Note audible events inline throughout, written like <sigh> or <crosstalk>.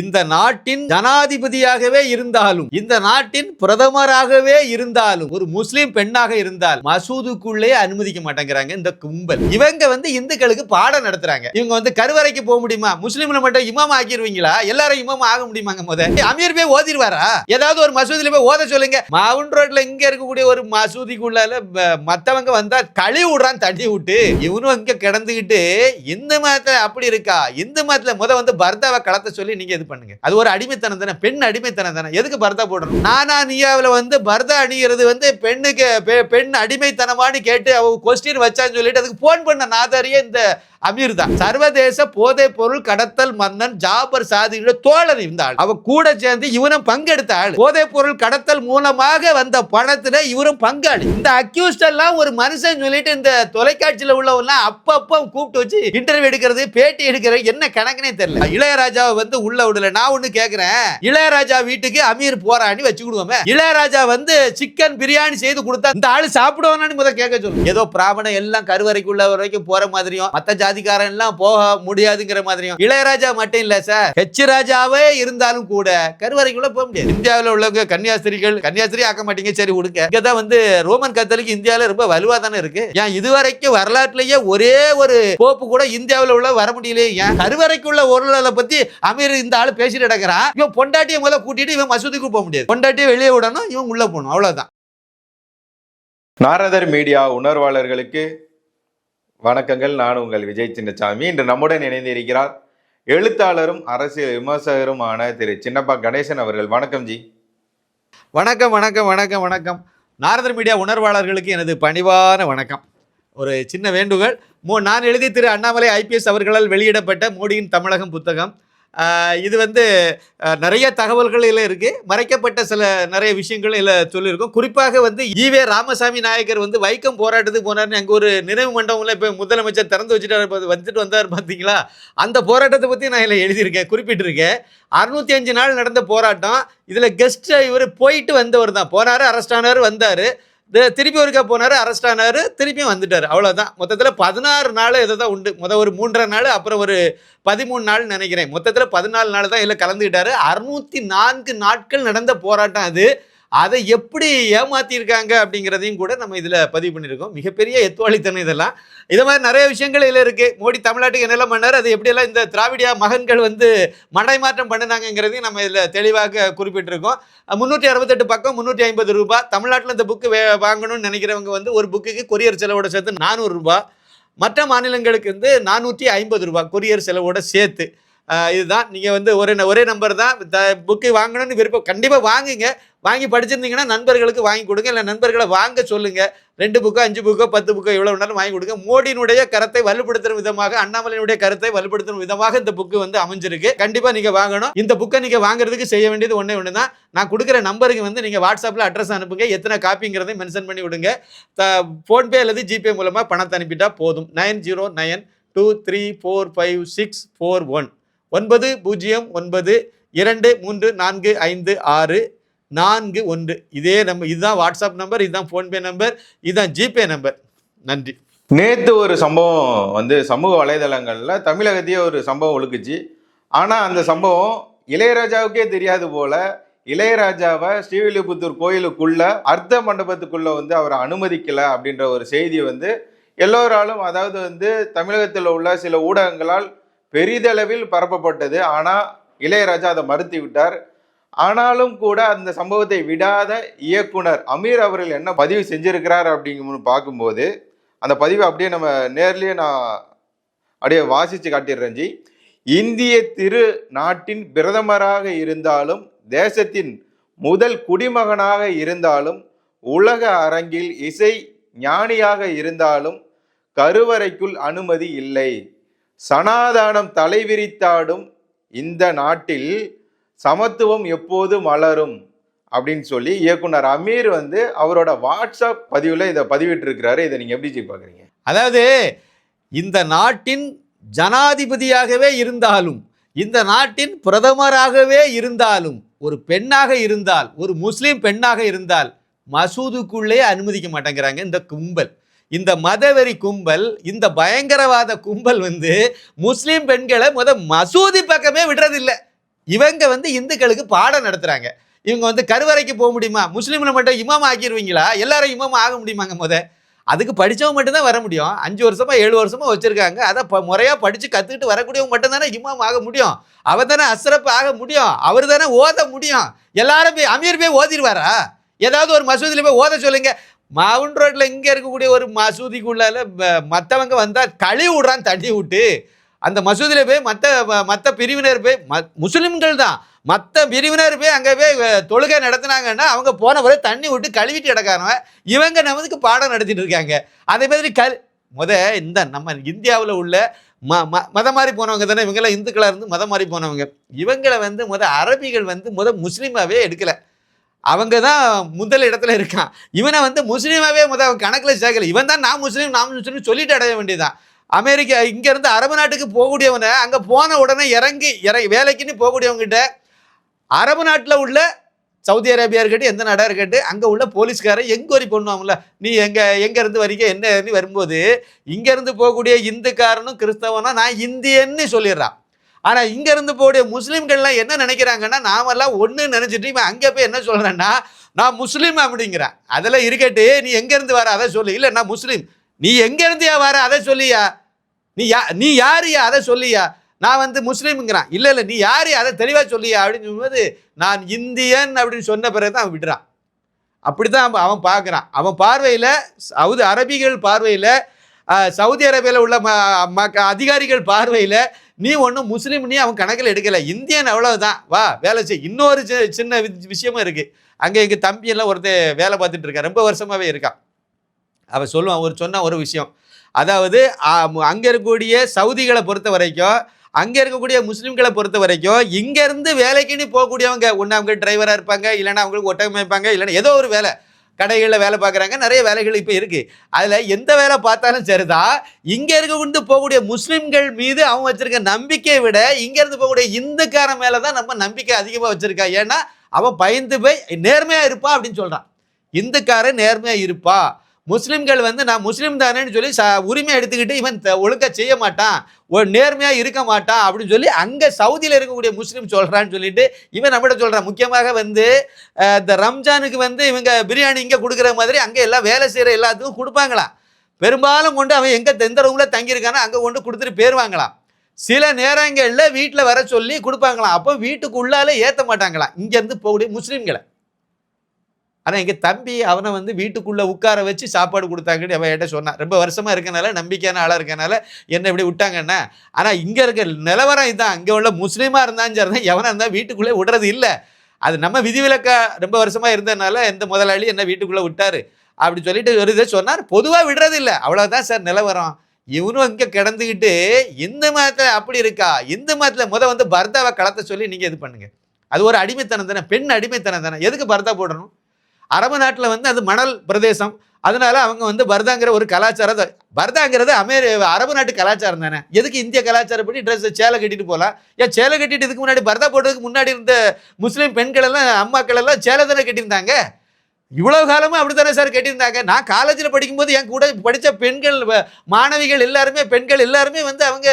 இந்த நாட்டின் ஜனாதிபதியாகவே இருந்தாலும் இந்த நாட்டின் பிரதமராகவே இருந்தாலும் ஒரு முஸ்லீம் பெண்ணாக இருந்தால் மசூதுக்குள்ளே அனுமதிக்க மாட்டேங்கிறாங்க இந்த கும்பல். இவங்க வந்து இந்துக்களுக்கு பாடம் நடத்துறாங்க. இவங்க வந்து கருவறைக்கு போக முடியுமா? முஸ்லீம்ல மட்டும் இமாம் ஆக்கிடுவீங்களா? எல்லாரும் இமாம் ஆக முடியுமாங்க முத? அமீர் போய் ஓதிடுவாரா? ஏதாவது ஒரு மசூதியில போய் ஓத சொல்லுங்க. மவுண்ட் ரோட்ல இங்க இருக்கக்கூடிய ஒரு மசூதிக்குள்ளால மத்தவங்க வந்தா கழி விடுறான் தட்டி விட்டு. இவனும் இங்க கிடந்துகிட்டு இந்து மதத்துல அப்படி இருக்கா? இந்து மதத்துல முத வந்து பர்தாவை கலத்த சொல்லி நீங்க இது பண்ணுங்க. அது ஒரு அடிமைத்தனம் தானே? பெண் அடிமைத்தனம் தானே? எதுக்கு பர்தா போடணும்? நானா நீயாவில் வந்து பர்தா அணிகிறது வந்து பெண்ணுக்கு பெண் அடிமைத்தனமான்னு கேட்டு அவ கொஸ்டின் வச்சான்னு சொல்லிட்டு அதுக்கு போன் பண்ண நாதாரியே இந்த அமீர் தான் சர்வதேச போதை பொருள் கடத்தல் மன்னன் ஜாபர் சாதியோட தோழர் இந்த ஆள் அவ கூட சேர்ந்து இவனும் பங்கெடுத்த ஆள். பொருள் கடத்தல் மூலமாக வந்த பணத்துல இவரும் பங்காளி. இந்த அக்யூஸ்ட் எல்லாம் ஒரு மனுஷன் சொல்லிட்டு இந்த தொலைக்காட்சியில உள்ளவெல்லாம் அப்பப்போ கூப்பிட்டு வச்சு இன்டர்வியூ எடுக்கிறது பேட்டி எடுக்கிறது என்ன கணக்குனே தெரியல. இளையராஜாவை வந்து உள்ள விடல. நான் ஒண்ணு கேக்குறேன். இளையராஜா வீட்டுக்கு அமீர் போராடி வச்சுக்கிடுவோமே. இளையராஜா வந்து சிக்கன் பிரியாணி செய்து கொடுத்தா இந்த ஆள் சாப்பிடுவானு முதல் கேட்க சொல்லு. ஏதோ பிராமணம் எல்லாம் கருவறைக்குள்ள வரைக்கும் போற மாதிரியும் மத்த ஜாதிக்காரன் எல்லாம் போக முடியாதுங்கிற மாதிரியும். இளையராஜா மட்டும் இல்ல சார். ஹெச் ராஜாவே இருந்தாலும் கூட கருவறைக்குள்ள போக முடியாது. இந்தியாவில் உள்ளவங்க கன்னியாஸ்திரிகள் கன்னியாஸ்திரி ஆக்க மாட்டீங்க சரி விடுங்க. இங்கதான் வந்து ரோமன் கத்தோலிக் இந்தியாவில ரொம்ப வலுவா தானே இருக்கு. ஏன் இதுவரைக்கும் வரலாற்றுலயே ஒரே ஒரு போப்பு கூட இந்தியாவில் உள்ள வர முடியலையே? ஏன் கருவறைக்குள்ள ஒரு பத்தி அமீர் இந்த ஆளு பேசிட்டு கிடக்குறான் இவன் பொண்டாட்டியை முதல்ல கூட்டிட்டு இவன் மசூதிக்கு போக முடியாது. பொண்டாட்டியை வெளியே விடணும் இவன் உள்ள போகணும் அவ்வளவுதான். நாரதர் மீடியா உணர்வாளர்களுக்கு வணக்கங்கள். நான் உங்கள் விஜய் சின்னசாமி. இன்று நம்முடன் இணைந்து இருக்கிறார் எழுத்தாளரும் அரசியல் விமர்சகருமான திரு சின்னப்பா கணேசன் அவர்கள். வணக்கம் ஜி. வணக்கம் வணக்கம் வணக்கம் வணக்கம். நாரதர் மீடியா உணர்வாளர்களுக்கு எனது பணிவான வணக்கம். ஒரு சின்ன வேண்டுகோள். மோ நான் எழுதி திரு அண்ணாமலை ஐபிஎஸ் அவர்களால் வெளியிடப்பட்ட மோடியின் தமிழகம் புத்தகம். இது வந்து நிறைய தகவல்கள் இதில் இருக்குது மறைக்கப்பட்ட சில நிறைய விஷயங்கள் இதில் சொல்லியிருக்கோம். குறிப்பாக வந்து ஈவே ராமசாமி நாயக்கர் வந்து வைக்கம் போராட்டத்துக்கு போனார்னு அங்கே ஒரு நினைவு மண்டபம்ல இப்போ முதலமைச்சர் திறந்து வச்சுட்டு வந்துட்டு வந்தார் பார்த்தீங்களா அந்த போராட்டத்தை பற்றி நான் இதில் எழுதியிருக்கேன் குறிப்பிட்டிருக்கேன். அறுநூத்தி அஞ்சு நாள் நடந்த போராட்டம். இதில் கெஸ்ட்டு இவர் போயிட்டு வந்தவர் தான். போனார் அரெஸ்ட் ஆனார் வந்தார். திருப்பி ஒருக்கா போனார் அரெஸ்ட் ஆனார் திருப்பியும் வந்துட்டார். அவ்வளோதான் மொத்தத்தில் பதினாறு நாள் இதை தான் உண்டு. மொதல் ஒரு மூன்றரை நாள் அப்புறம் ஒரு பதிமூணு நாள் நினைக்கிறேன். மொத்தத்தில் பதினாலு நாள் தான் இதில் கலந்துக்கிட்டார். அறுநூற்றி நான்கு நாட்கள் நடந்த போராட்டம் அது. அதை எப்படி ஏமாத்தியிருக்காங்க அப்படிங்கிறதையும் கூட நம்ம இதில் பதிவு பண்ணியிருக்கோம். மிகப்பெரிய எத்துவாளித்தனம் இதெல்லாம். இது மாதிரி நிறைய விஷயங்கள் இதில் இருக்குது மோடி தமிழ்நாட்டுக்கு என்னெல்லாம் பண்ணார்? அது எப்படியெல்லாம் இந்த திராவிடியா மகன்கள் வந்து மடைமாற்றம் பண்ணினாங்கிறதையும் நம்ம இதில் தெளிவாக குறிப்பிட்டிருக்கோம். முந்நூற்றி அறுபத்தெட்டு பக்கம் முந்நூற்றி ஐம்பது ரூபாய் தமிழ்நாட்டில் இந்த புக்கு வாங்கணும்னு நினைக்கிறவங்க வந்து ஒரு புக்குக்கு கொரியர் செலவோட சேர்த்து நானூறு ரூபாய் மற்ற மாநிலங்களுக்கு வந்து நானூற்றி ஐம்பது ரூபாய் கொரியர் செலவோட சேர்த்து. இதுதான். நீங்கள் வந்து ஒரே ஒரே நம்பர் தான். புக்கு வாங்கணும்னு விருப்பம் கண்டிப்பாக வாங்குங்க. வாங்கி படிச்சிருந்தீங்கன்னா நண்பர்களுக்கு வாங்கி கொடுங்க. இல்லை நண்பர்களை வாங்க சொல்லுங்க. ரெண்டு புக்கோ அஞ்சு புக்கோ பத்து புக்கோ எவ்வளோ வேணாலும் வாங்கி கொடுங்க. மோடியினுடைய கருத்தை வலுப்படுத்தும் விதமாக அண்ணாமலையினுடைய கருத்தை வலுப்படுத்தும் விதமாக இந்த புக்கு வந்து அமைஞ்சிருக்கு. கண்டிப்பாக நீங்கள் வாங்கணும். இந்த புக்கை நீங்கள் வாங்குறதுக்கு செய்ய வேண்டியது ஒன்றே ஒன்று தான் நான் கொடுக்குற நம்பருக்கு வந்து நீங்கள் வாட்ஸ்அப்பில் அட்ரஸ் அனுப்புங்க. எத்தனை காப்பிங்கிறதை மென்ஷன் பண்ணி விடுங்க. த ஃபோன்பே அல்லது ஜிபே மூலமாக பணத்தை அனுப்பிட்டால் போதும். Nine zero nine two three four five six four one. ஒன்பது பூஜ்ஜியம் ஒன்பது இரண்டு மூன்று நான்கு ஐந்து ஆறு. நான்கு ஒன்று. இதே நம்பர் இதுதான் வாட்ஸ்அப் நம்பர் இதுதான் ஃபோன்பே நம்பர் இதுதான் ஜிபே நம்பர். நன்றி. நேற்று ஒரு சம்பவம் வந்து சமூக வலைதளங்களில் தமிழகத்தையே ஒரு சம்பவம் ஒழுக்குச்சு ஆனால் அந்த சம்பவம் இளையராஜாவுக்கே தெரியாது போல இளையராஜாவை ஸ்ரீவில்லிபுத்தூர் கோயிலுக்குள்ள அர்த்த மண்டபத்துக்குள்ள வந்து அவரை அனுமதிக்கல அப்படின்ற ஒரு செய்தி வந்து எல்லோராலும் அதாவது வந்து தமிழகத்தில் உள்ள சில ஊடகங்களால் பெரிதளவில் பரப்பப்பட்டது. ஆனால் இளையராஜா அதை மறுத்து விட்டார் ஆனாலும் கூட அந்த சம்பவத்தை விடாத இயக்குனர் அமீர் அவர்கள் என்ன பதிவு செஞ்சிருக்கிறார் அப்படிங்கும் பார்க்கும்போது அந்த பதிவை அப்படியே நம்ம நேர்லேயே நான் அப்படியே வாசித்து காட்டிடுறேன் ஜி. இந்திய திரு நாட்டின் பிரதமராக இருந்தாலும் தேசத்தின் முதல் குடிமகனாக இருந்தாலும் உலக அரங்கில் இசை ஞானியாக இருந்தாலும் கருவறைக்குள் அனுமதி இல்லை. சனாதானம் தலைவிரித்தாடும் இந்த நாட்டில் சமத்துவம் எப்போது மலரும்? அப்படின்னு சொல்லி இயக்குனர் அமீர் வந்து அவரோட வாட்ஸ்அப் பதிவில் இதை பதிவிட்டிருக்கிறாரு. இதை நீங்கள் எப்படி ஜி பார்க்குறீங்க? அதாவது இந்த நாட்டின் ஜனாதிபதியாகவே இருந்தாலும் இந்த நாட்டின் பிரதமராகவே இருந்தாலும் ஒரு பெண்ணாக இருந்தால் ஒரு முஸ்லீம் பெண்ணாக இருந்தால் மசூதுக்குள்ளே அனுமதிக்க மாட்டேங்கிறாங்க. இந்த கும்பல் இந்த மதவெறி கும்பல் இந்த பயங்கரவாத கும்பல் வந்து முஸ்லீம் பெண்களை முத மசூதி பக்கமே விடுறதில்லை. இவங்க வந்து இந்துக்களுக்கு பாடம் நடத்துறாங்க. இவங்க வந்து கருவறைக்கு போக முடியுமா? முஸ்லீமில் மட்டும் இமாம் ஆக்கிடுவீங்களா எல்லாரும் இமாம் ஆக முடியுமாங்க முத? அதுக்கு படித்தவங்க மட்டும்தான் வர முடியும். அஞ்சு வருஷமா ஏழு வருஷமா வச்சிருக்காங்க. அதை ப- முறையாக படித்து கற்றுக்கிட்டு வரக்கூடியவங்க மட்டும்தானே இமாம் ஆக முடியும். அவர் தானே அசரப்பு ஆக முடியும். அவர் தானே ஓத முடியும். எல்லாரும் போய் அமீர் போய் ஓதிடுவாரா? ஏதாவது ஒரு மசூதியில் போய் ஓத சொல்லுங்க. மவுண்ட் ரோட்டில் இங்கே இருக்கக்கூடிய ஒரு மசூதிக்குள்ளால மற்றவங்க வந்தால் கழுவி விடுறான் தண்ணி விட்டு. அந்த மசூதியில் போய் மற்ற மற்ற பிரிவினர் போய் ம முஸ்லீம்கள் தான். மற்ற பிரிவினர் போய் அங்கே போய் தொழுகை நடத்தினாங்கன்னா அவங்க போன பிறகு தண்ணி விட்டு கழுவிட்டு கிடக்காரவன் இவங்க நமக்கு பாடம் நடத்திட்டு இருக்காங்க. அதே மாதிரி கல் முத இந்த நம்ம இந்தியாவில் உள்ள ம ம மதம் மாறி போனவங்க தானே? இவங்கெல்லாம் இந்துக்களாக இருந்து மதம் மாறி போனவங்க. இவங்களை வந்து முத அரபிகள் வந்து முத முஸ்லீமாகவே எடுக்கலை. அவங்க தான் முதல் இடத்துல இருக்கான். இவனை வந்து முஸ்லீமாகவே முத அவன் கணக்கில் சேர்க்கல. இவன் தான் நான் முஸ்லீம் நான் முஸ்லீம் சொல்லிட்டு அடைய வேண்டியதான் அமெரிக்கா இங்கேருந்து அரபு நாட்டுக்கு போகக்கூடியவனை அங்கே போன உடனே இறங்கி இறங்கி வேலைக்குன்னு போகக்கூடியவங்ககிட்ட அரபு நாட்டில் உள்ள சவுதி அரேபியா இருக்கட்டும் எந்த நாடாக இருக்கட்டும் அங்கே உள்ள போலீஸ்காரன் என்கொயரி பண்ணுவாங்கல்ல நீ எங்கே எங்கேருந்து வரீங்க என்ன வரும்போது இங்கேருந்து போகக்கூடிய இந்துக்காரனும் கிறிஸ்தவனும் நான் இந்தியன்னு சொல்லிடுறான். ஆனால் இங்கேருந்து போகக்கூடிய முஸ்லீம்கள்லாம் என்ன நினைக்கிறாங்கன்னா நாமெல்லாம் ஒன்று நினச்சிட்டு இவன் அங்கே போய் என்ன சொல்கிறேன்னா நான் முஸ்லீம் அப்படிங்கிறேன். அதெல்லாம் இருக்கட்டு நீ எங்கேருந்து வர அதை சொல்லு. இல்லை நான் முஸ்லீம். நீ எங்கேருந்தியா வர அதை சொல்லியா? நீ யா நீ யாரியா அதை சொல்லியா? நான் வந்து முஸ்லீமுங்கிறான். இல்லை இல்லை நீ யாரு அதை தெளிவாக சொல்லியா? அப்படின்னு சொல்லும்போது நான் இந்தியன் அப்படின்னு சொன்ன பிறகு தான் அவன் விடுறான். அப்படி தான் அவன் பார்க்குறான். அவன் பார்வையில் சவுதி அரபிகள் பார்வையில் சவுதி அரேபியாவில் உள்ள ம மக்க அதிகாரிகள் பார்வையில் நீ ஒன்றும் முஸ்லீம் நீ அவன் கணக்கில் எடுக்கலை. இந்தியன் அவ்வளோதான் வா வேலை செய். இன்னொரு சி- சின்ன வி- விஷயமும் இருக்குது அங்கே எங்கள் தம்பியெல்லாம் ஒருத்தன் வேலை பார்த்துட்டு இருக்கான். ரொம்ப வருஷமாகவே இருக்கான். அவன் சொல்லுவான் ஒரு சொன்ன ஒரு விஷயம். அதாவது அங்கே இருக்கக்கூடிய சவுதிகளை பொறுத்த வரைக்கும் அங்கே இருக்கக்கூடிய முஸ்லீம்களை பொறுத்த வரைக்கும் இங்கேருந்து வேலைக்குன்னு போகக்கூடியவங்க ஒன்று அவங்க டிரைவராக இருப்பாங்க இல்லைன்னா அவங்களுக்கு ஒட்டகம் வைப்பாங்க இல்லைன்னா ஏதோ ஒரு வேலை கடைகளில் வேலை பார்க்குறாங்க நிறைய வேலைகள் இப்போ இருக்குது அதில் எந்த வேலை பார்த்தாலும் சரிதான். இங்கே இருக்க கொண்டு போகக்கூடிய முஸ்லீம்கள் மீது அவன் வச்சுருக்க நம்பிக்கையை விட இங்கேருந்து போகக்கூடிய இந்துக்காரன் மேலே தான் நம்ம நம்பிக்கை அதிகமாக வச்சுருக்கா. ஏன்னா அவன் பயந்து போய் நேர்மையாக இருப்பா அப்படின்னு சொல்கிறான் இந்துக்காரன் நேர்மையாக இருப்பா. முஸ்லிம்கள் வந்து நான் முஸ்லீம் தானேன்னு சொல்லி ச உரிமை எடுத்துக்கிட்டு இவன் ஒழுக்க செய்ய மாட்டான். ஒரு நேர்மையாக இருக்க மாட்டான் அப்படின்னு சொல்லி அங்கே சவுதியில் இருக்கக்கூடிய முஸ்லீம் சொல்கிறான்னு சொல்லிட்டு இவன் நம்மகிட்ட சொல்கிறான் முக்கியமாக வந்து இந்த ரம்ஜானுக்கு வந்து இவங்க பிரியாணி இங்கே கொடுக்குற மாதிரி அங்கே எல்லாம் வேலை செய்கிற எல்லாத்துக்கும் கொடுப்பாங்களாம். பெரும்பாலும் கொண்டு அவன் எங்கே எந்த ரூமில் தங்கியிருக்கானோ அங்கே கொண்டு கொடுத்துட்டு போயிடுவாங்களாம் சில நேரங்களில் வீட்டில் வர சொல்லி கொடுப்பாங்களாம். அப்போ வீட்டுக்குள்ளால ஏற்ற மாட்டாங்களாம். இங்கேருந்து போகக்கூடிய முஸ்லீம்களை. ஆனால் எங்கள் தம்பி அவனை வந்து வீட்டுக்குள்ளே உட்கார வச்சு சாப்பாடு கொடுத்தாங்கன்னு அவன் என்கிட்ட சொன்னான். ரொம்ப வருஷமாக இருக்கனால நம்பிக்கையான ஆளாக இருக்கனால என்ன இப்படி விட்டாங்கன்னா ஆனால் இங்கே இருக்க நிலவரம் இதுதான் அங்கே உள்ள முஸ்லீமாக இருந்தாலும் சரி தான் எவனாக இருந்தால் வீட்டுக்குள்ளே விடுறது இல்லை. அது நம்ம விதிவிலக்கா ரொம்ப வருஷமாக இருந்ததுனால எந்த முதலாளி என்ன வீட்டுக்குள்ளே விட்டாரு அப்படி சொல்லிட்டு ஒரு இதை சொன்னார். பொதுவாக விடுறது இல்லை. அவ்வளோதான் சார் நிலவரம். இவனும் இங்கே கிடந்துக்கிட்டு இந்து மதத்தில் அப்படி இருக்கா? இந்து மதத்தில் முத வந்து பர்தாவை கலத்த சொல்லி நீங்கள் இது பண்ணுங்கள் அது ஒரு அடிமைத்தனம் தானே. பெண் அடிமைத்தனம் தானே. எதுக்கு பர்தா போடணும்? அரபு நாட்டில் வந்து அது மணல் பிரதேசம். அதனால அவங்க வந்து பர்தாங்கிற ஒரு கலாச்சாரத்தை பர்தாங்கிறது அமெரி அரபு நாட்டு கலாச்சாரம் தானே. எதுக்கு இந்திய கலாச்சாரப்படி ட்ரெஸ் சேலை கட்டிட்டு போகலாம் ஏன் சேலை கட்டிட்டு இதுக்கு முன்னாடி பர்தா போடுறதுக்கு முன்னாடி இருந்த முஸ்லீம் பெண்கள் எல்லாம் அம்மாக்கள் எல்லாம் சேலை தானே கட்டியிருந்தாங்க? இவ்வளவு காலமும் அப்படி தானே சார் கட்டியிருந்தாங்க? நான் காலேஜில் படிக்கும்போது என் கூட படித்த பெண்கள் மாணவிகள் எல்லாருமே பெண்கள் எல்லாருமே வந்து அவங்க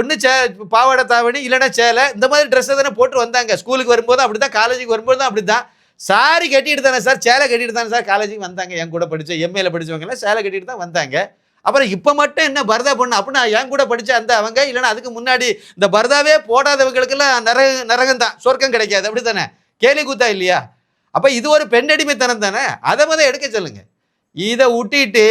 ஒன்று சே பாவாடை தாவணி இல்லைன்னா சேலை இந்த மாதிரி ட்ரெஸ்ஸை தானே போட்டு வந்தாங்க. ஸ்கூலுக்கு வரும்போது அப்படி தான் காலேஜுக்கு வரும்போது அப்படி தான் சாரி கட்டிட்டு தானே சார் சேலை கட்டிட்டு தானே சார் காலேஜுக்கு வந்தாங்க. என் கூட படித்த எம்ஏல படித்தவங்கலாம் சேலை கட்டிட்டு தான் வந்தாங்க. அப்புறம் இப்போ மட்டும் என்ன பரதா பொண்ணு? அப்படின்னா என் கூட படித்த அந்த அவங்க இல்லைன்னா அதுக்கு முன்னாடி இந்த பரதாவே போடாதவங்களுக்கெல்லாம் நரக நரகம் தான் சொர்க்கம் கிடைக்காது. அப்படி தானே கேலி கூத்தா இல்லையா? அப்போ இது ஒரு பெண்ணடிமைத்தனம் தானே? அதை முதல் எடுக்க சொல்லுங்க. இதை விட்டிட்டு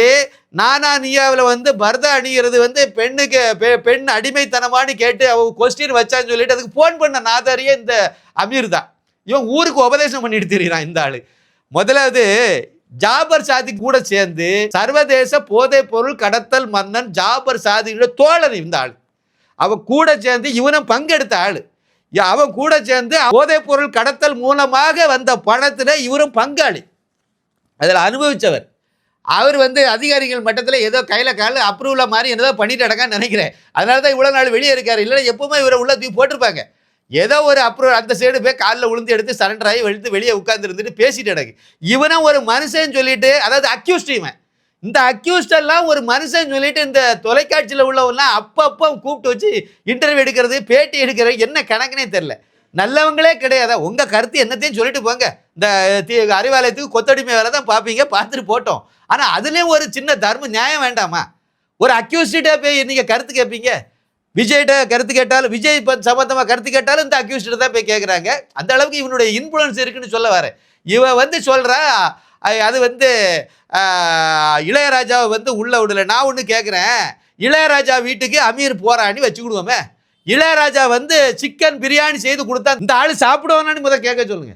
நானா நீயாவில் வந்து பரதா அணிகிறது வந்து பெண்ணுக்கு பெ- பெண் அடிமைத்தனமான்னு கேட்டு அவ கொஸ்டின் வச்சான்னு சொல்லிட்டு அதுக்கு ஃபோன் பண்ண நாதாரியே இந்த அமீர் தான் இவன் ஊருக்கு உபதேசம் பண்ணிட்டு தெரியுறான் இந்த ஆளு. முதலாவது ஜாபர் சாதி கூட சேர்ந்து சர்வதேச போதைப் பொருள் கடத்தல் மன்னன் ஜாபர் சாதியோட தோழன் இந்த ஆள். அவன் கூட சேர்ந்து இவனும் பங்கெடுத்த ஆளு. அவன் கூட சேர்ந்து போதைப் பொருள் கடத்தல் மூலமாக வந்த பணத்தில் இவரும் பங்காளி. அதில் அனுபவித்தவர் அவர் வந்து அதிகாரிகள் மட்டத்தில் ஏதோ கையில் கால அப்ரூவலாக மாதிரி என்னதான் பண்ணிட்டு அடக்கான்னு நினைக்கிறேன். அதனால தான் இவ்வளோ நாள் வெளியே இருக்கார். இல்லைன்னா எப்பவுமே இவரை உள்ள தூக்கி போட்டிருப்பாங்க. ஏதோ ஒரு அப்ரூவல் அந்த சைடு போய் காலில் விழுந்து எடுத்து சரண்டர் ஆகி வெளுத்து வெளியே உட்கார்ந்து இருந்துட்டு பேசிட்டு எனக்கு இவனும் ஒரு மனுஷன் சொல்லிட்டு அதாவது அக்யூஸ்ட் இவன். இந்த அக்யூஸ்ட் எல்லாம் ஒரு மனுஷன் சொல்லிட்டு இந்த தொலைக்காட்சியில் உள்ளவெல்லாம் அப்பப்போ கூப்பிட்டு வச்சு இன்டர்வியூ எடுக்கிறது பேட்டி எடுக்கிறது என்ன கணக்குனே தெரில நல்லவங்களே கிடையாதா. உங்கள் கருத்து என்னத்தையும் சொல்லிட்டு போங்க. இந்த அறிவாலயத்துக்கு கொத்தடிமை வேலை தான் பார்ப்பீங்க பார்த்துட்டு போட்டோம். ஆனால் அதுலேயும் ஒரு சின்ன தர்ம நியாயம் வேண்டாமா? ஒரு அக்யூஸ்டே போய் நீங்கள் கருத்து கேட்பீங்க விஜய்கிட்ட கருத்து கேட்டாலும் விஜய் இப்போ சம்பந்தமா கருத்து கேட்டாலும் இந்த அக்யூஸ்ட தான் போய் கேட்குறாங்க அந்த அளவுக்கு இவனுடைய இன்ஃப்ளூயன்ஸ் இருக்குன்னு சொல்ல வரேன். இவன் வந்து சொல்றா அது வந்து இளையராஜாவை வந்து உள்ள விடல. நான் ஒன்று கேட்குறேன் இளையராஜா வீட்டுக்கு அமீர் போறான்னு வச்சுக்கிடுவோமே. இளையராஜா வந்து சிக்கன் பிரியாணி செய்து கொடுத்தா இந்த ஆள் சாப்பிடுவானான்னு முதல் கேட்க சொல்லுங்க.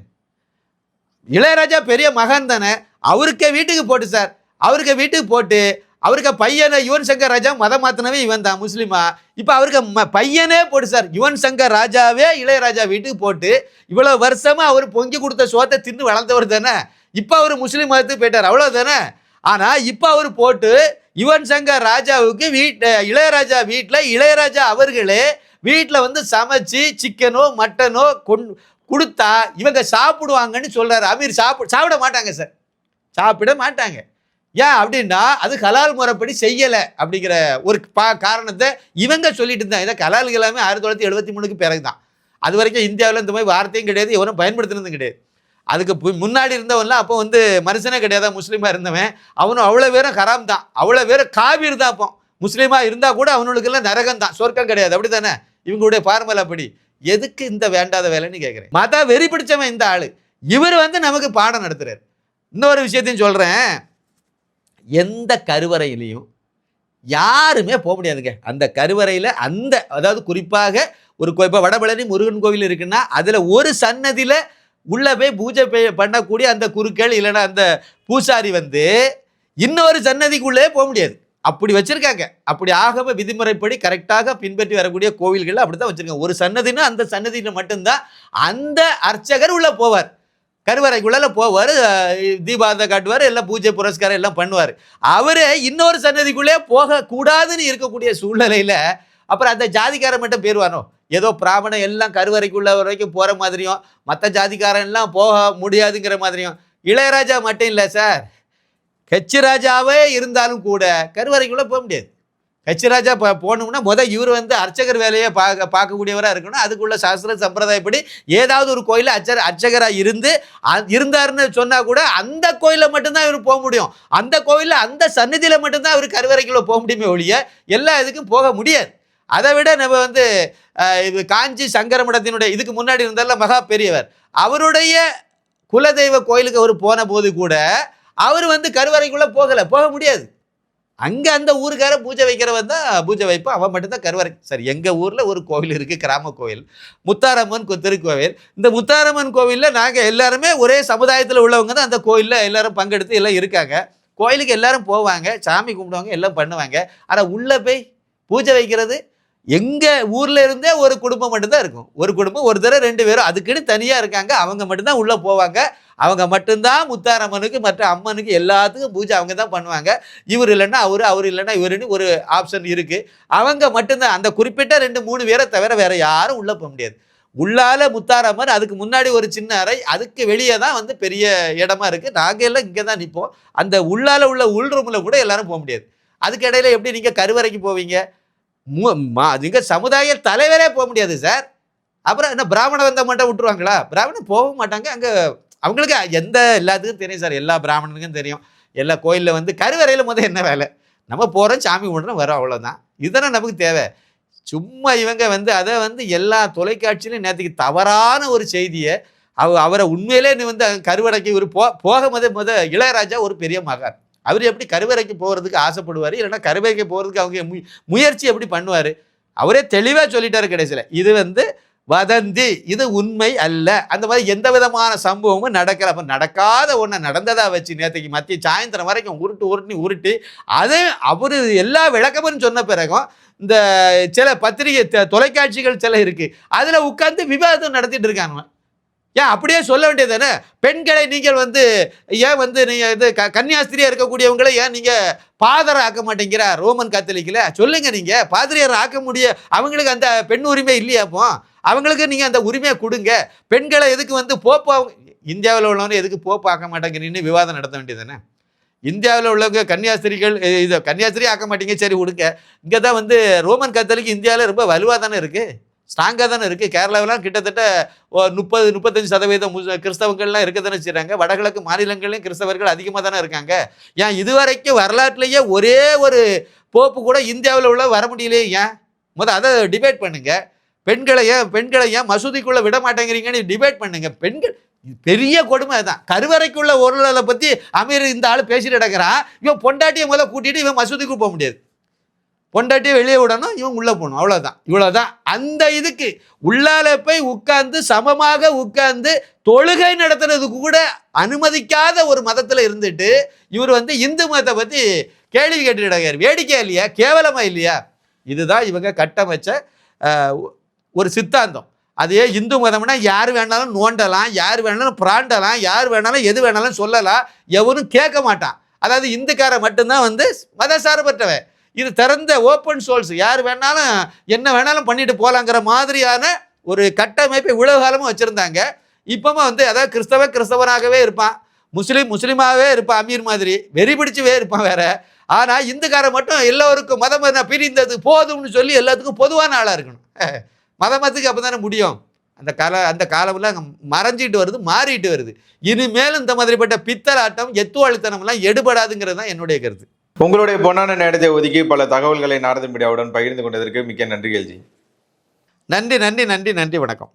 இளையராஜா பெரிய மகன் தானே. அவருக்கே வீட்டுக்கு போட்டு சார். அவருக்கு வீட்டுக்கு போட்டு அவருக்கு பையனை யுவன் சங்கர் ராஜா மதம் மாத்தினவே இவன் தான் முஸ்லீமா. இப்போ அவருக்கு ம- பையனே போட்டு சார். யுவன் சங்கர் ராஜாவே இளையராஜா வீட்டுக்கு போட்டு இவ்வளோ வருஷமா அவர் பொங்கி கொடுத்த சோத்தை தின்னு வளர்ந்தவர் தானே? இப்போ அவர் முஸ்லீம் மதத்துக்கு போயிட்டார் அவ்வளோ தானே ஆனால் இப்போ அவர் போட்டு யுவன் சங்கர் ராஜாவுக்கு வீட்டு இளையராஜா வீட்டில் இளையராஜா அவர்களே வீட்டில் வந்து சமைச்சு சிக்கனோ மட்டனோ கொண் கொடுத்தா இவங்க சாப்பிடுவாங்கன்னு சொல்கிறாரு அமீர் சாப்பிட சாப்பிட மாட்டாங்க சார். சாப்பிட மாட்டாங்க. ஏன் அப்படின்னா அது கலால் முறைப்படி செய்யலை அப்படிங்கிற ஒரு பா காரணத்தை இவங்க சொல்லிட்டு இருந்தாங்க. இதை கலால் எல்லாமே ஆயிரத்தி தொள்ளாயிரத்தி எழுபத்தி மூணுக்கு பிறகு தான் அது வரைக்கும் இந்தியாவில் இந்த மாதிரி வார்த்தையும் கிடையாது எவரும் பயன்படுத்தினதும் கிடையாது. அதுக்கு முன்னாடி இருந்தவன்லாம் அப்போ வந்து மனுஷனே கிடையாது? முஸ்லீமாக இருந்தவன். அவனும் அவ்வளோ பேரும் ஹராம் தான். அவ்வளோ பேரும் காவிர் தான் அப்போ. முஸ்லீமாக இருந்தால் கூட அவனுக்கெல்லாம் நரகம் தான். சொர்க்கம் கிடையாது. அப்படி தானே இவங்களுடைய பார்மல் அப்படி எதுக்கு இந்த வேண்டாத வேலைன்னு கேட்குறேன் மத வெறி பிடிச்சவன் இந்த ஆள். இவர் வந்து நமக்கு பாடம் நடத்துகிறார் இன்னொரு விஷயத்தையும் சொல்கிறேன் எந்த கருவறையிலையும் யாருமே போக முடியாதுங்க. அந்த கருவறையில் அந்த அதாவது குறிப்பாக ஒரு கோ- இப்போ வடபழனி முருகன் கோவில் இருக்குன்னா அதில் ஒரு சன்னதியில் உள்ளே போய் பூஜை பண்ணக்கூடிய அந்த குருக்கள் இல்லைன்னா அந்த பூசாரி வந்து இன்னொரு சன்னதிக்குள்ளே போக முடியாது. அப்படி வச்சுருக்காங்க. அப்படி ஆகவே விதிமுறைப்படி கரெக்டாக பின்பற்றி வரக்கூடிய கோவில்கள் அப்படி தான் வச்சுருக்காங்க. ஒரு சன்னதினா அந்த சன்னதியில் மட்டும்தான் அந்த அர்ச்சகர் உள்ளே போவார். கருவறைக்குள்ள போவார் தீபாரத்தை காட்டுவார் எல்லாம் பூஜை புரஸ்காரம் எல்லாம் பண்ணுவார். அவரே இன்னொரு சன்னதிக்குள்ளே போகக்கூடாதுன்னு இருக்கக்கூடிய சூழ்நிலையில் அப்புறம் அந்த ஜாதிக்காரன் மட்டும் பேருவானோ ஏதோ பிராமணன் எல்லாம் கருவறைக்குள்ள வரைக்கும் போகிற மாதிரியும் மற்ற ஜாதிக்காரன் எல்லாம் போக முடியாதுங்கிற மாதிரியும். இளையராஜா மட்டும் இல்லை சார். கட்சி ராஜாவே இருந்தாலும் கூட கருவறைக்குள்ளே போக முடியாது. கட்சி ராஜா போ முதல் முத இவர் வந்து அர்ச்சகர் வேலையை பார்க்க பார்க்கக்கூடியவராக இருக்கணும். அதுக்குள்ள சாஸ்திர சம்பிரதாயப்படி ஏதாவது ஒரு கோயிலில் அர்ச்சர் அர்ச்சகராக இருந்து இருந்தாருன்னு சொன்னால் கூட அந்த கோயிலில் மட்டும்தான் இவர் போக முடியும். அந்த கோயிலில் அந்த சந்நிதியில் மட்டும்தான் அவர் கருவறைக்குள்ளே போக முடியுமே ஒழிய எல்லா இதுக்கும் போக முடியாது. அதை விட நம்ம வந்து இது காஞ்சி சங்கரமடத்தினுடைய இதுக்கு முன்னாடி இருந்தால மகா பெரியவர். அவருடைய குலதெய்வ கோயிலுக்கு அவர் போன போது கூட அவர் வந்து கருவறைக்குள்ளே போகலை. போக முடியாது. அங்கே அந்த ஊருக்கார பூஜை வைக்கிறவன் தான் பூஜை வைப்பான் அவன் மட்டும்தான் கருவறை. சரி எங்கள் ஊரில் ஒரு கோவில் இருக்குது கிராம கோவில். முத்தாரம்மன் திருக்கோவில். இந்த முத்தாரம்மன் கோவிலில் நாங்கள் எல்லாருமே ஒரே சமுதாயத்தில் உள்ளவங்க தான் அந்த கோயிலில் எல்லாரும் பங்கெடுத்து எல்லாம் இருக்காங்க. கோயிலுக்கு எல்லாரும் போவாங்க சாமி கும்பிடுவாங்க எல்லாம் பண்ணுவாங்க. ஆனால் உள்ளே போய் பூஜை வைக்கிறது எங்கள் ஊரில் இருந்தே ஒரு குடும்பம் மட்டும்தான் இருக்கும். ஒரு குடும்பம் ஒரு தடவை ரெண்டு பேரும். அதுக்குன்னு தனியாக இருக்காங்க. அவங்க மட்டும்தான் உள்ளே போவாங்க. அவங்க மட்டும்தான் முத்தாரம்மனுக்கு மற்ற அம்மனுக்கு எல்லாத்துக்கும் பூஜை அவங்க தான் பண்ணுவாங்க. இவர் இல்லைன்னா அவர் அவர் இல்லைன்னா இவருன்னு ஒரு ஆப்ஷன் இருக்குது அவங்க மட்டும்தான். அந்த குறிப்பிட்ட ரெண்டு மூணு பேரை தவிர வேறு யாரும் உள்ளே போக முடியாது. உள்ளால முத்தாரம்மன் அதுக்கு முன்னாடி ஒரு சின்ன அறை அதுக்கு வெளியே தான் வந்து பெரிய இடமா இருக்குது நாங்கள் எல்லாம் இங்கே தான் நிற்போம் அந்த உள்ளால உள்ள உள் ரூமில் கூட எல்லாரும் போக முடியாது. அதுக்கு இடையில எப்படி நீங்கள் கருவறைக்கு போவீங்க? மு மா சமுதாய தலைவரே போக முடியாது சார் அப்புறம் என்ன பிராமணன் வந்த மட்டும் விட்டுருவாங்களா? பிராமணன் போக மாட்டாங்க. அங்கே அவங்களுக்கு எந்த எல்லாத்துக்கும் தெரியும் சார் எல்லா பிராமணனுக்கும் தெரியும். எல்லா கோயிலில் வந்து கருவறையில் முதல் என்ன வேலை? நம்ம போகிறோம் சாமி கும்பிட்றோம் வரோம் அவ்வளோதான் இதுதானே நமக்கு தேவை. சும்மா இவங்க வந்து அதை வந்து எல்லா தொலைக்காட்சியிலும் நேற்றுக்கு தவறான ஒரு செய்தியை அவ அவரை உண்மையிலே நீ வந்து கருவடைக்கு ஒரு போ போக முத முத இளையராஜா ஒரு பெரிய மகான். அவர் எப்படி கருவறைக்கு போகிறதுக்கு ஆசைப்படுவார்? இல்லைன்னா கருவறைக்கு போகிறதுக்கு அவங்க மு முயற்சி எப்படி பண்ணுவார்? அவரே தெளிவாக சொல்லிட்டாரு கடைசியில். இது வந்து வதந்தி இது உண்மை அல்ல. அந்த மாதிரி எந்த விதமான சம்பவமும் நடக்கல. அப்போ நடக்காத ஒன்றை நடந்ததாக வச்சு நேற்றுக்கு மத்திய சாயந்தரம் வரைக்கும் உருட்டு உருட்டி உருட்டி அது அவர் எல்லா விளக்கமும் சொன்ன பிறகும் இந்த சில பத்திரிகை தொலைக்காட்சிகள் சில இருக்குது அதில் உட்காந்து விவாதம் நடத்திட்டு இருக்காங்க. ஏன் அப்படியே சொல்ல வேண்டியது தானே? பெண்களை நீங்கள் வந்து ஏன் வந்து நீங்கள் இது க கன்னியாஸ்திரியாக இருக்கக்கூடியவங்களை ஏன் நீங்கள் பாதரை ஆக்க மாட்டேங்கிறா ரோமன் கத்தலிக்கில்? சொல்லுங்கள் நீங்கள் பாதிரியார் ஆக்க முடிய அவங்களுக்கு அந்த பெண் உரிமை இல்லையாப்போ அவங்களுக்கு நீங்கள் அந்த உரிமையை கொடுங்க. பெண்களை எதுக்கு வந்து போப்பு அவங்க இந்தியாவில் உள்ளவங்க எதுக்கு போப்பு ஆக்க மாட்டேங்கிறீன்னு விவாதம் நடத்த வேண்டியது தானே? இந்தியாவில் உள்ளவங்க கன்னியாஸ்திரிகள் இது கன்னியாஸ்திரி ஆக்க மாட்டீங்க சரி விடுங்க. இங்கே தான் வந்து ரோமன் கத்தலிக்கு இந்தியாவில் ரொம்ப வலுவாக தானே இருக்குது ஸ்ட்ராங்காக தானே இருக்குது கேரளாவிலாம் கிட்டத்தட்ட ஒரு முப்பது முப்பத்தஞ்சு சதவீதம் முஸ்- கிறிஸ்தவங்கள்லாம் இருக்க தானே செய்கிறாங்க வடகிழக்கு மாநிலங்கள்லையும் கிறிஸ்தவர்கள் அதிகமாக தானே இருக்காங்க. ஏன் இதுவரைக்கும் வரலாற்றுலேயே ஒரே ஒரு போப்பு கூட இந்தியாவில் உள்ள வர முடியலையே ஏன்? முத அதை டிபேட் பண்ணுங்கள் பெண்களை ஏன் பெண்களை ஏன் மசூதிக்குள்ளே விட மாட்டேங்கிறீங்கன்னு டிபேட் பண்ணுங்கள் பெண்கள் பெரிய கொடுமை அதுதான் கருவறைக்குள்ள ஒருளை பற்றி அமீர் இந்த ஆள் பேசிட்டு கிடக்கிறான் இவன் பொண்டாட்டியை முதல்ல கூட்டிகிட்டு இவன் மசூதிக்கு போக முடியாது. பொண்டாட்டியை வெளியே விடணும் இவன் உள்ளே போகணும். அவ்வளோதான் இவ்வளோதான் அந்த இதுக்கு உள்ளால போய் உட்கார்ந்து சமமாக உட்கார்ந்து தொழுகை நடத்துறதுக்கு கூட அனுமதிக்காத ஒரு மதத்தில் இருந்துட்டு இவர் வந்து இந்து மதத்தை பற்றி கேள்வி கேட்டுட்டு வேடிக்கை இல்லையா? கேவலமா இல்லையா? இதுதான் இவங்க கட்டமைச்ச ஒரு சித்தாந்தம். அதே இந்து மதம்னா யார் வேணாலும் நோண்டலாம் யார் வேணாலும் பிராண்டலாம் யார் வேணாலும் எது வேணாலும் சொல்லலாம். எவனும் கேட்க மாட்டான். அதாவது இந்துக்காரை மட்டும்தான் வந்து மதசார்பற்றவன் இது திறந்த ஓப்பன் சோல்ஸ் யார் வேணாலும் என்ன வேணாலும் பண்ணிட்டு போகலாங்கிற மாதிரியான ஒரு கட்டமைப்பை இவ்வளவு காலமும் வச்சுருந்தாங்க. இப்போமா வந்து அதாவது கிறிஸ்தவ கிறிஸ்தவனாகவே இருப்பான். முஸ்லீம் முஸ்லீமாகவே இருப்பான் அமீர் மாதிரி. வெறி பிடிச்சவே இருப்பான் வேற. ஆனால் இந்துக்காரன் மட்டும் எல்லோருக்கும் மதம் என்ன பிரிந்தது போதும்னு சொல்லி எல்லாத்துக்கும் பொதுவான ஆளாக இருக்கணும். <laughs> மத மதத்துக்கு அப்போ தானே முடியும். அந்த கால அந்த காலமெல்லாம் மறைஞ்சிட்டு வருது மாறிட்டு வருது. இனிமேலும் இந்த மாதிரிப்பட்ட பித்தலாட்டம் எத்துவாளித்தனம்லாம் எடுபடாதுங்கிறது தான் என்னுடைய கருத்து. உங்களுடைய பொன்னான நேரத்தை ஒதுக்கி பல தகவல்களை நாரத மீடியாவுடன் பகிர்ந்து கொண்டதற்கு மிக்க நன்றிகள் ஜி நன்றி நன்றி நன்றி நன்றி வணக்கம்.